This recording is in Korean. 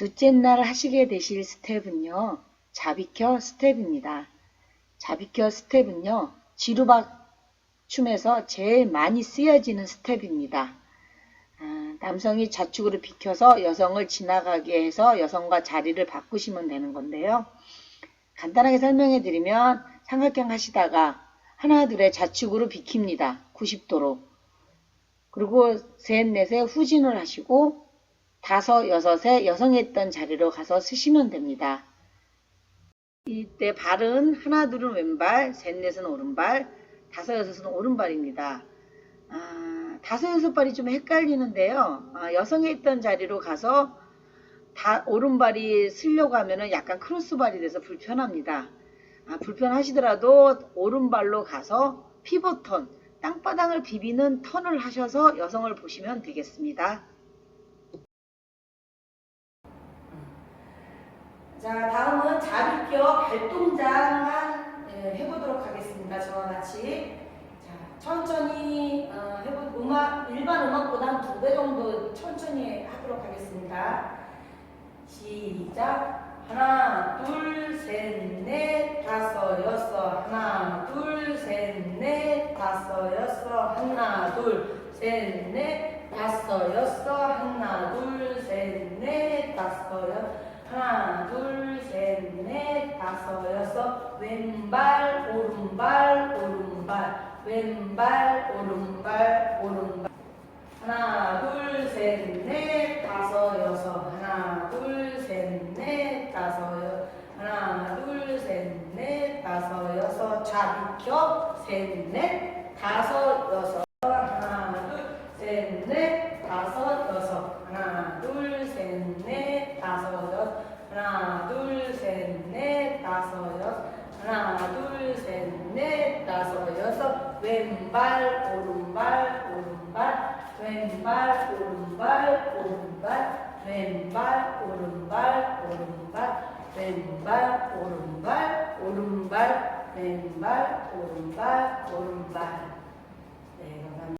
둘째 날 하시게 되실 스텝은요, 자비켜 스텝입니다. 자비켜 스텝은요, 지루박 춤에서 제일 많이 쓰여지는 스텝입니다. 아, 남성이 좌측으로 비켜서 여성을 지나가게 해서 여성과 자리를 바꾸시면 되는 건데요. 간단하게 설명해 드리면 삼각형 하시다가 하나 둘에 좌측으로 비킵니다. 90도로. 그리고 셋 넷에 후진을 하시고 다섯 여섯에 여성이 있던 자리로 가서 쓰시면 됩니다. 이때 발은 하나 둘은 왼발, 셋 넷은 오른발, 다섯 여섯은 오른발입니다. 아, 다섯 여섯 발이 좀 헷갈리는데요. 아, 여성이 있던 자리로 가서 다 오른발이 쓰려고 하면은 약간 크로스발이 돼서 불편합니다. 아, 불편하시더라도 오른발로 가서 피벗턴, 땅바닥을 비비는 턴을 하셔서 여성을 보시면 되겠습니다. 자, 다음은 자비껴 발동작만 예, 해보도록 하겠습니다. 저와 같이. 자, 천천히 어, 해보, 음악, 일반 음악보다 한 두 배 정도 천천히 하도록 하겠습니다. 시작. 하나, 둘, 셋, 넷, 다섯, 여섯. 하나, 둘, 셋, 넷, 다섯, 여섯. 하나, 둘, 셋, 넷, 다섯, 여섯. 하나, 둘, 셋, 넷, 다섯, 여섯. 하나, 둘, 셋, 넷, 다섯, 여섯. 왼발, 오른발, 오른발. 왼발, 오른발, 오른발. 하나, 둘, 셋, 넷, 다섯, 여섯. 하나, 둘, 셋, 넷, 다섯, 여섯. 하나, 둘, 셋, 넷, 다섯, 여섯. 좌비켜, 셋, 넷, 다섯, 여섯. 하나, 둘, 셋, 넷, 다섯, 여섯. 하나, 둘, 셋, 넷, 다섯, 여섯. 하나, 둘, 셋, 넷, 다섯, 여섯. 하나, 둘, 셋, 넷, 다섯, 여섯. 왼발, 오른발, 오른발. 왼발, 오른발, 오른발. 왼발, 오른발, 오른발. 왼발, 오른발, 오른발. 왼발, 오른발, 오른발. 네, 감사합니다.